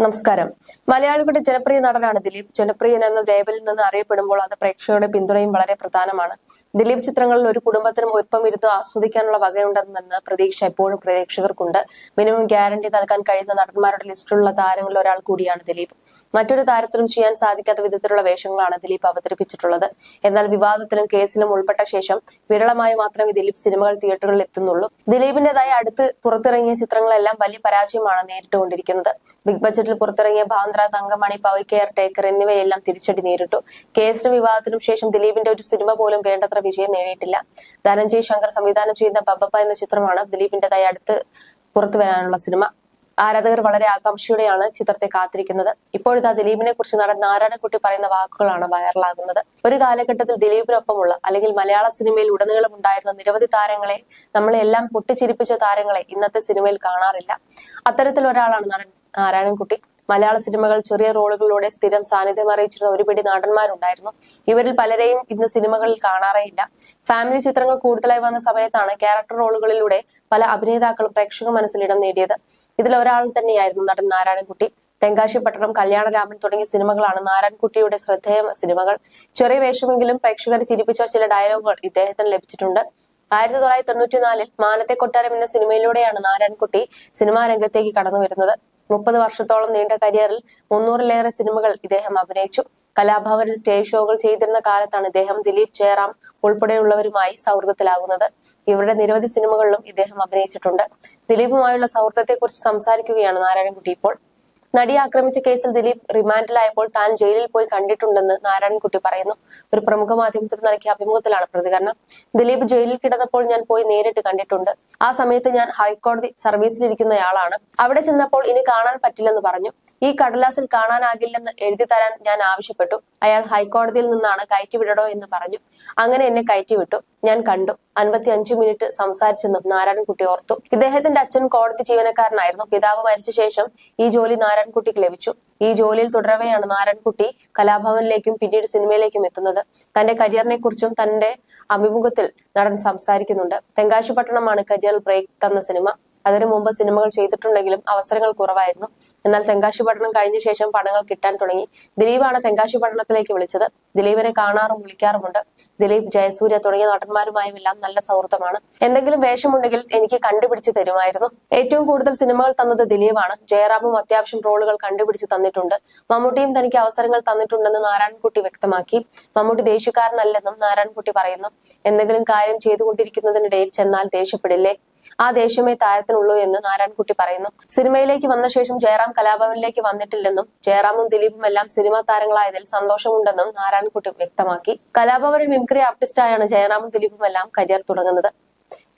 നമസ്കാരം. മലയാളികളുടെ ജനപ്രിയ നടനാണ് ദിലീപ്. ജനപ്രിയൻ എന്ന ലേബലിൽ നിന്ന് അറിയപ്പെടുമ്പോൾ അത് പ്രേക്ഷകരുടെ പിന്തുണയും വളരെ പ്രധാനമാണ്. ദിലീപ് ചിത്രങ്ങളിൽ ഒരു കുടുംബത്തിനും ഒപ്പം ഇരുന്ന് ആസ്വദിക്കാനുള്ള വകയുണ്ടെന്ന് പ്രതീക്ഷ എപ്പോഴും പ്രേക്ഷകർക്കുണ്ട്. മിനിമം ഗ്യാരണ്ടി നൽകാൻ കഴിയുന്ന നടന്മാരുടെ ലിസ്റ്റിലുള്ള താരങ്ങളിൽ ഒരാൾ കൂടിയാണ് ദിലീപ്. മറ്റൊരു താരത്തിലും ചെയ്യാൻ സാധിക്കാത്ത വിധത്തിലുള്ള വേഷങ്ങളാണ് ദിലീപ് അവതരിപ്പിച്ചിട്ടുള്ളത്. എന്നാൽ വിവാദത്തിലും കേസിലും ഉൾപ്പെട്ട ശേഷം വിരളമായി മാത്രമേ ദിലീപ് സിനിമകൾ തിയേറ്ററുകളിൽ എത്തുന്നുള്ളൂ. ദിലീപിന്റേതായി അടുത്ത് പുറത്തിറങ്ങിയ ചിത്രങ്ങളെല്ലാം വലിയ പരാജയമാണ് നേരിട്ടുകൊണ്ടിരിക്കുന്നത്. ബിഗ് ബജറ്റിൽ പുറത്തിറങ്ങിയ ബാന്ദ്ര തങ്കമണി പവി കെയർ ടേക്കർ എന്നിവയെല്ലാം തിരിച്ചടി നേരിട്ടു. കേസിനും വിവാദത്തിനും ശേഷം ദിലീപിന്റെ ഒരു സിനിമ പോലും വേണ്ടത്ര വിജയം നേടിയിട്ടില്ല. ധനഞ്ജയ് ശങ്കർ സംവിധാനം ചെയ്യുന്ന പബ്ബപ്പ എന്ന ചിത്രമാണ് ദിലീപിന്റേതായി അടുത്ത് പുറത്തു വരാനുള്ള സിനിമ. ആരാധകർ വളരെ ആകാംക്ഷയോടെയാണ് ചിത്രത്തെ കാത്തിരിക്കുന്നത്. ഇപ്പോഴിതാ ദിലീപിനെ കുറിച്ച് നടൻ നാരായണൻകുട്ടി പറയുന്ന വാക്കുകളാണ് വൈറലാകുന്നത്. ഒരു കാലഘട്ടത്തിൽ ദിലീപിനൊപ്പമുള്ള അല്ലെങ്കിൽ മലയാള സിനിമയിൽ ഉടനീളം ഉണ്ടായിരുന്ന നിരവധി താരങ്ങളെ നമ്മളെല്ലാം പൊട്ടിച്ചിരിപ്പിച്ച താരങ്ങളെ ഇന്നത്തെ സിനിമയിൽ കാണാറില്ല. അത്തരത്തിൽ ഒരാളാണ് നടൻ നാരായണൻകുട്ടി. മലയാള സിനിമകൾ ചെറിയ റോളുകളിലൂടെ സ്ഥിരം സാന്നിധ്യം അറിയിച്ചിരുന്ന ഒരുപിടി നടന്മാരുണ്ടായിരുന്നു. ഇവരിൽ പലരെയും ഇന്ന് സിനിമകളിൽ കാണാറേയില്ല ഫാമിലി ചിത്രങ്ങൾ കൂടുതലായി വന്ന സമയത്താണ് ക്യാരക്ടർ റോളുകളിലൂടെ പല അഭിനേതാക്കളും പ്രേക്ഷക മനസ്സിൽ ഇടം നേടിയത്. ഇതിൽ ഒരാൾ തന്നെയായിരുന്നു നടൻ നാരായണൻകുട്ടി. തെങ്കാശിപ്പട്ടണം കല്യാണരാമൻ തുടങ്ങിയ സിനിമകളാണ് നാരായൺകുട്ടിയുടെ ശ്രദ്ധേയ സിനിമകൾ. ചെറിയ വേഷമെങ്കിലും പ്രേക്ഷകരെ ചിരിപ്പിച്ച ചില ഡയലോഗുകൾ ഇദ്ദേഹത്തിന് ലഭിച്ചിട്ടുണ്ട്. ആയിരത്തി തൊള്ളായിരത്തി തൊണ്ണൂറ്റിനാലിൽ മാനത്തെ കൊട്ടാരം എന്ന സിനിമയിലൂടെയാണ് നാരായൺകുട്ടി സിനിമാ രംഗത്തേക്ക് കടന്നു വരുന്നത് മുപ്പത് വർഷത്തോളം നീണ്ട കരിയറിൽ മുന്നൂറിലേറെ സിനിമകൾ ഇദ്ദേഹം അഭിനയിച്ചു. കലാഭവനിൽ സ്റ്റേജ് ഷോകൾ ചെയ്തിരുന്ന കാലത്താണ് ഇദ്ദേഹം ദിലീപ് ജയറാം ഉൾപ്പെടെയുള്ളവരുമായി സൗഹൃദത്തിലാകുന്നത്. ഇവരുടെ നിരവധി സിനിമകളിലും ഇദ്ദേഹം അഭിനയിച്ചിട്ടുണ്ട്. ദിലീപുമായുള്ള സൗഹൃദത്തെക്കുറിച്ച് സംസാരിക്കുകയാണ് നാരായണൻകുട്ടി ഇപ്പോൾ. നടിയെ ആക്രമിച്ച കേസിൽ ദിലീപ് റിമാൻഡിലായപ്പോൾ താൻ ജയിലിൽ പോയി കണ്ടിട്ടുണ്ടെന്ന് നാരായണൻകുട്ടി പറയുന്നു. ഒരു പ്രമുഖ മാധ്യമത്തിന് നൽകിയ അഭിമുഖത്തിലാണ് പ്രതികരണം. ദിലീപ് ജയിലിൽ കിടന്നപ്പോൾ ഞാൻ പോയി നേരിട്ട് കണ്ടിട്ടുണ്ട്. ആ സമയത്ത് ഞാൻ ഹൈക്കോടതി സർവീസിലിരിക്കുന്നയാളാണ്. അവിടെ ചെന്നപ്പോൾ ഇനി കാണാൻ പറ്റില്ലെന്ന് പറഞ്ഞു. ഈ കടലാസിൽ കാണാനാകില്ലെന്ന് എഴുതി തരാൻ ഞാൻ ആവശ്യപ്പെട്ടു. അയാൾ ഹൈക്കോടതിയിൽ നിന്നാണ് കയറ്റിവിടടോ എന്ന് പറഞ്ഞു. അങ്ങനെ എന്നെ കയറ്റിവിട്ടു. ഞാൻ കണ്ടു. അൻപത്തി അഞ്ചു മിനിറ്റ് സംസാരിച്ചെന്നും നാരായണൻകുട്ടി ഓർത്തു. ഇദ്ദേഹത്തിന്റെ അച്ഛൻ കോടതി ജീവനക്കാരനായിരുന്നു. പിതാവ് മരിച്ച ശേഷം ഈ ജോലി നാരായൺകുട്ടിക്ക് ലഭിച്ചു. ഈ ജോലിയിൽ തുടരവെയാണ് നാരായൺകുട്ടി കലാഭവനിലേക്കും പിന്നീട് സിനിമയിലേക്കും എത്തുന്നത്. തന്റെ കരിയറിനെ കുറിച്ചും തന്റെ അഭിമുഖത്തിൽ നടൻ സംസാരിക്കുന്നുണ്ട്. തെങ്കാശിപട്ടണമാണ് കരിയർ ബ്രേക്ക് തന്ന സിനിമ. അതിനു മുമ്പ് സിനിമകൾ ചെയ്തിട്ടുണ്ടെങ്കിലും അവസരങ്ങൾ കുറവായിരുന്നു. എന്നാൽ തെങ്കാശി പഠനം കഴിഞ്ഞ ശേഷം പടങ്ങൾ കിട്ടാൻ തുടങ്ങി. ദിലീപാണ് തെങ്കാശി പഠനത്തിലേക്ക് വിളിച്ചത്. ദിലീപിനെ കാണാറും വിളിക്കാറുമുണ്ട്. ദിലീപ് ജയസൂര്യ തുടങ്ങിയ നടന്മാരുമായും എല്ലാം നല്ല സൗഹൃദമാണ്. എന്തെങ്കിലും വേഷമുണ്ടെങ്കിൽ എനിക്ക് കണ്ടുപിടിച്ചു തരുമായിരുന്നു. ഏറ്റവും കൂടുതൽ സിനിമകൾ തന്നത് ദിലീപാണ്. ജയറാമും അത്യാവശ്യം റോളുകൾ കണ്ടുപിടിച്ചു തന്നിട്ടുണ്ട്. മമ്മൂട്ടിയും തനിക്ക് അവസരങ്ങൾ തന്നിട്ടുണ്ടെന്ന് നാരായൺകുട്ടി വ്യക്തമാക്കി. മമ്മൂട്ടി ദേഷ്യക്കാരനല്ലെന്നും നാരായൺകുട്ടി പറയുന്നു. എന്തെങ്കിലും കാര്യം ചെയ്തുകൊണ്ടിരിക്കുന്നതിനിടയിൽ ചെന്നാൽ ദേഷ്യപ്പെടില്ലേ? ആ ദേഷ്യമേ താരത്തിനുള്ളൂ എന്ന് നാരായൺകുട്ടി പറയുന്നു. സിനിമയിലേക്ക് വന്ന ശേഷം ജയറാം കലാഭവനിലേക്ക് വന്നിട്ടില്ലെന്നും ജയറാമും ദിലീപും എല്ലാം സിനിമാ താരങ്ങളായതിൽ സന്തോഷമുണ്ടെന്നും നാരായൺകുട്ടി വ്യക്തമാക്കി. കലാഭവനിൽ മിമിക്രി ആർട്ടിസ്റ്റായാണ് ജയറാമും ദിലീപും എല്ലാം കരിയർ തുടങ്ങുന്നത്.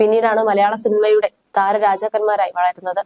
പിന്നീടാണ് മലയാള സിനിമയുടെ താരരാജാക്കന്മാരായി വളരുന്നത്.